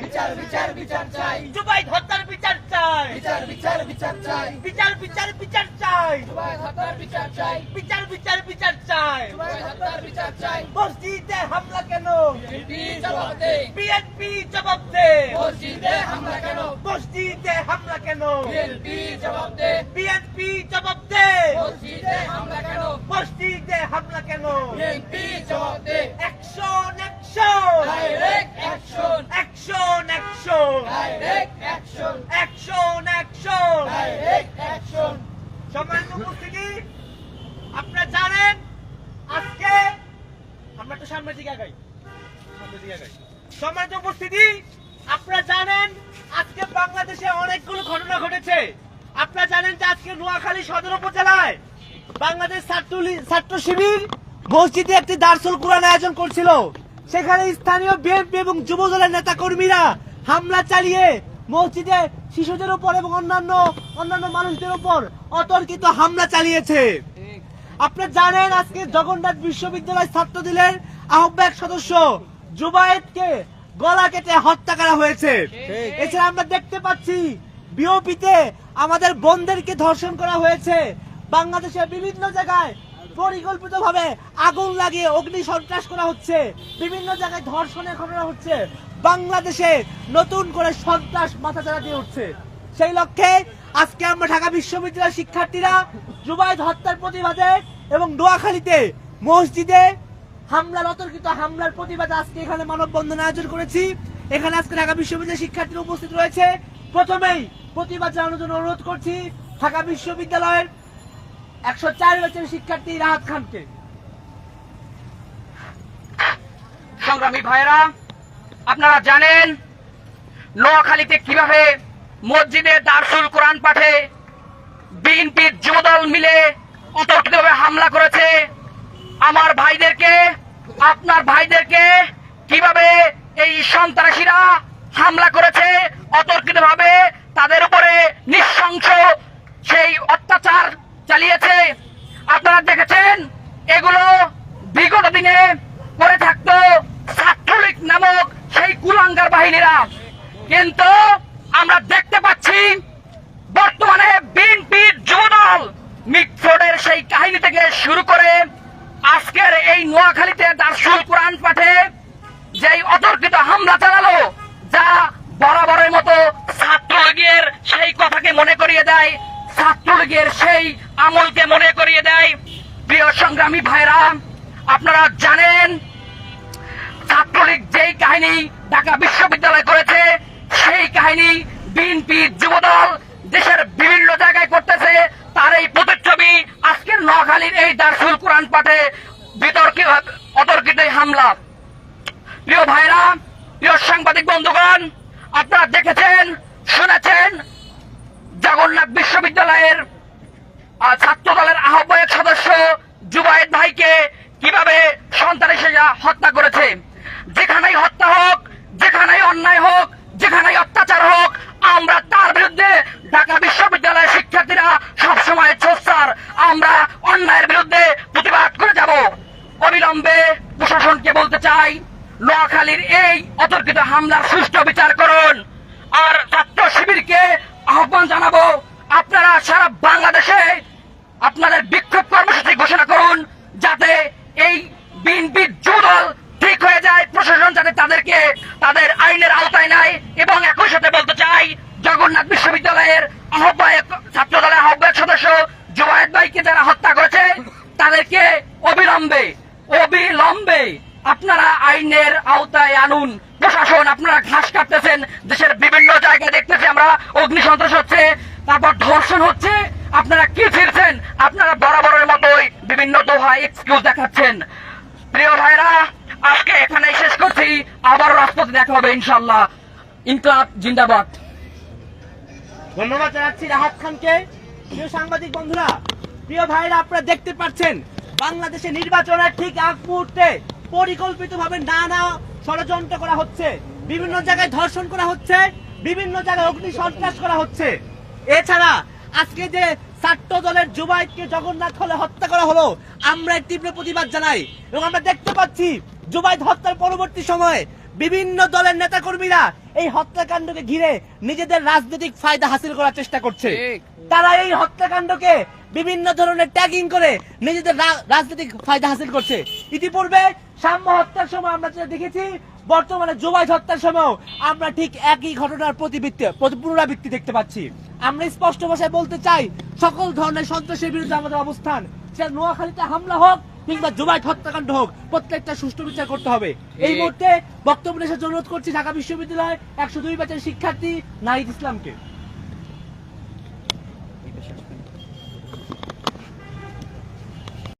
বিচার বিচার বিচার চাই। জুবাইদ হত্যার বিচার চাই। বিচার বিচার বিচার চাই। বিচার বিচার বিচার চাই। জুবাই হত্যার বিচার চাই। বিচার বিচার বিচার চাই। জুবাই হত্যার বিচার চাই। মসজিদে হামলা কেন? বিএনপি জবাব দে। বিএনপি জবাব দে। মসজিদে হামলা কেন? মসজিদে হামলা কেন? বিএনপি জবাব দে। বিএনপি জবাব দে মসজিদে হামলা কেন মসজিদে হামলা কেন বিএনপি জবাব দে action action direct action action action direct action action action direct action সম্মানিত উপস্থিতি আপনারা জানেন আজকে আমরা তো সামনের দিকে আগাই। সামনের দিকে আগাই। সম্মানিত উপস্থিতি আপনারা জানেন আজকে বাংলাদেশে অনেকগুলো ঘটনা ঘটেছে। আপনারা জানেন যে আজকে নোয়াখালী সদর উপজেলায় বাংলাদেশ ছাত্র ছাত্র শিবির মসজিদে একটি দার্সুল কোরআন আয়োজন করছিল। সেখানে স্থানীয় বিএনপি এবং যুব দলের নেতা কর্মীরা হামলা চালিয়ে মসজিদে শিশুদের উপর এবং অন্যান্য অন্যান্য মানুষদের উপর অতর্কিত হামলা চালিয়েছে। আপনি জানেন আজকে জগন্নাথ বিশ্ববিদ্যালয় ছাত্র দলের আহ্বায়ক সদস্য জুবায়েদকে গলা কেটে হত্যা করা হয়েছে। এছাড়া আমরা দেখতে পাচ্ছি বিওপিতে আমাদের বোনদেরকে ধর্ষণ করা হয়েছে। বাংলাদেশের বিভিন্ন জায়গায় পরিকল্পিত ভাবে আগুন লাগিয়ে অগ্নি সন্ত্রাস করা হচ্ছে। বিভিন্ন জায়গায় ধর্ষণের ঘটনা হচ্ছে বাংলাদেশে নতুন করে সন্ত্রাস মাথাচাড়া দিয়ে উঠছে সেই লক্ষ্যে আজকে আমরা ঢাকা বিশ্ববিদ্যালয়ের শিক্ষার্থীরা জুবাইদ হত্যার প্রতিবাদে এবং নোয়াখালীতে মসজিদে হামলার অতর্কিত হামলার প্রতিবাদে আজকে এখানে মানববন্ধন আয়োজন করেছি। এখানে আজকে ঢাকা বিশ্ববিদ্যালয়ের শিক্ষার্থীরা উপস্থিত রয়েছে। প্রথমেই প্রতিবাদ জানানোর জন্য অনুরোধ করছি ঢাকা বিশ্ববিদ্যালয়ের একশো চার বছরের শিক্ষার্থী রাহাত খানকে। সংগ্রামী ভাইরা আপনারা জানেন নোয়াখালীতে কীভাবে মসজিদে দারসুল কোরআন পাঠে বিএনপির যুবদল মিলে অতর্কিতভাবে হামলা করেছে। আমার ভাইদেরকে, আপনার ভাইদেরকে কীভাবে এই সন্ত্রাসীরা হামলা করেছে, অতর্কিতভাবে তাদের উপরে নিঃশংস সেই অত্যাচার চালিয়েছে আপনারা দেখেছেন এগুলো বিগত দিনে করে থাকতো ছাত্রলীগ নামক সেই কুলাঙ্গার বাহিনীরা। কিন্তু আমরা দেখতে পাচ্ছি বর্তমানে বিএনপির যুবদল মিটফোর্ডের সেই কাহিনী থেকে শুরু করে আজকের এই নোয়াখালীতে দার্সুল কোরআন পাঠে যেই অতর্কিত হামলা চালালো, যা বরাবরের মতো ছাত্রলীগের সেই কথাকে মনে করিয়ে দেয়, ছাত্রলীগের সেই আমলকে মনে করিয়ে দেয়। প্রিয় সংগ্রামী ভাইরা, আপনারা জানেন, ছাত্রলীগ যেই কাহিনী ঢাকা বিশ্ববিদ্যালয় করেছে। সেই কাহিনী বিএনপি যুবদল দেশের বিভিন্ন জায়গায় করতেছে। তার এই প্রতিচ্ছবি আজকের নোয়াখালীর এই দার্সুল কোরআন পাঠে বিতর্কিত অতর্কিত হামলা। প্রিয় ভাইরা, প্রিয় সাংবাদিক বন্ধুগণ, আপনারা দেখেছেন, শুনেছেন, জগন্নাথ বিশ্ববিদ্যালয়ের ছাত্র দলের আহ্বায়ক সদস্য জুবাইদ ভাইকে কীভাবে সন্ত্রাসীরা হত্যা করেছে যেখানেই হত্যা হোক যেখানেই অন্যায় হোক, যেখানেই অত্যাচার হোক, আমরা তার বিরুদ্ধে ঢাকা বিশ্ববিদ্যালয়ের শিক্ষার্থীরা সবসময় চোস্তার। আমরা অন্যায়ের বিরুদ্ধে প্রতিবাদ করে যাব। অবিলম্বে প্রশাসনকে বলতে চাই, নোয়াখালীর এই অতর্কিত হামলার সুষ্ঠু বিচার করুন। আর ছাত্র শিবিরকে আহ্বান জানাব, আপনারা সারা বাংলাদেশে আপনাদের বিক্ষোভ কর্মসূচি ঘোষণা করুন যাতে এই বিএনপির যুদল ঠিক হয়ে যায় প্রশাসন যাতে তাদেরকে তাদের আইনের আওতায় নেয় এবং একই সাথে বলতে চাই জগন্নাথ বিশ্ববিদ্যালয়ের আহ্বায়ক ছাত্র দলের আহ্বায়ক সদস্য জুবায়েদ ভাইকে যারা হত্যা করেছে, তাদেরকে অবিলম্বে অবিলম্বে আপনারা আইনের আওতায় আনুন। প্রশাসন, আপনারা ঘাস কাটতেছেন, দেশের বিভিন্ন জায়গায় দেখতেছি আমরা, অগ্নি হচ্ছে, তারপর ধর্ষণ হচ্ছে, আপনারা কি ফিরছেন? আপনারা বরাবরের মতোই বিভিন্ন দোহা এক্সকিউজ দেখাচ্ছেন। প্রিয় ভাইরা, আজকে এখানে শেষ করছি আবার রাজপথে দেখা হবে ইনশাল্লাহ ইনকলাব জিন্দাবাদ। ধন্যবাদ জানাচ্ছি রাহাত খানকে। প্রিয় সাংবাদিক বন্ধুরা, প্রিয় ভাইরা, আপনারা দেখতে পাচ্ছেন, বাংলাদেশে নির্বাচনের ঠিক আগ মুহূর্তে পরিকল্পিতভাবে নানা ষড়যন্ত্র করা হচ্ছে। বিভিন্ন জায়গায় ধর্ষণ করা হচ্ছে, বিভিন্ন জায়গায় অগ্নি সন্ত্রাস করা হচ্ছে। এছাড়া আজকে যে ছাত্র দলের জুবাইদকে জগন্নাথ হলে হত্যা করা হলো, আমরা তীব্র প্রতিবাদ জানাই। এবং আমরা দেখতে পাচ্ছি, জুবাইদ হত্যার পরবর্তী সময়ে বিভিন্ন দলের নেতাকর্মীরা এই হত্যাকাণ্ডকে ঘিরে নিজেদের রাজনৈতিক ফায়দা হাসিল করার চেষ্টা করছে। তারা এই হত্যাকাণ্ডকে বিভিন্ন ধরনের ট্যাগিং করে নিজেদের রাজনৈতিক ফায়দা হাসিল করছে। ইতিপূর্বে সাম্য হত্যার সময় আমরা যেটা দেখেছি বর্তমানে জোবাইদ হত্যার সময় আমরা ঠিক একই ঘটনার প্রতিবৃত্তি পুনরাবৃত্তি দেখতে পাচ্ছি। আমরা স্পষ্ট ভাষায় বলতে চাই সকল ধরনের সন্ত্রাসের বিরুদ্ধে আমাদের অবস্থান। সেটা নোয়াখালীতে হামলা হোক কিংবা জুবাইট হত্যাকাণ্ড হোক প্রত্যেকটা সুষ্ঠু বিচার করতে হবে। এই মুহূর্তে বক্তব্য এসে অনুরোধ করছি ঢাকা বিশ্ববিদ্যালয় একশো দুই ব্যাচের শিক্ষার্থী নাহিদ ইসলামকে।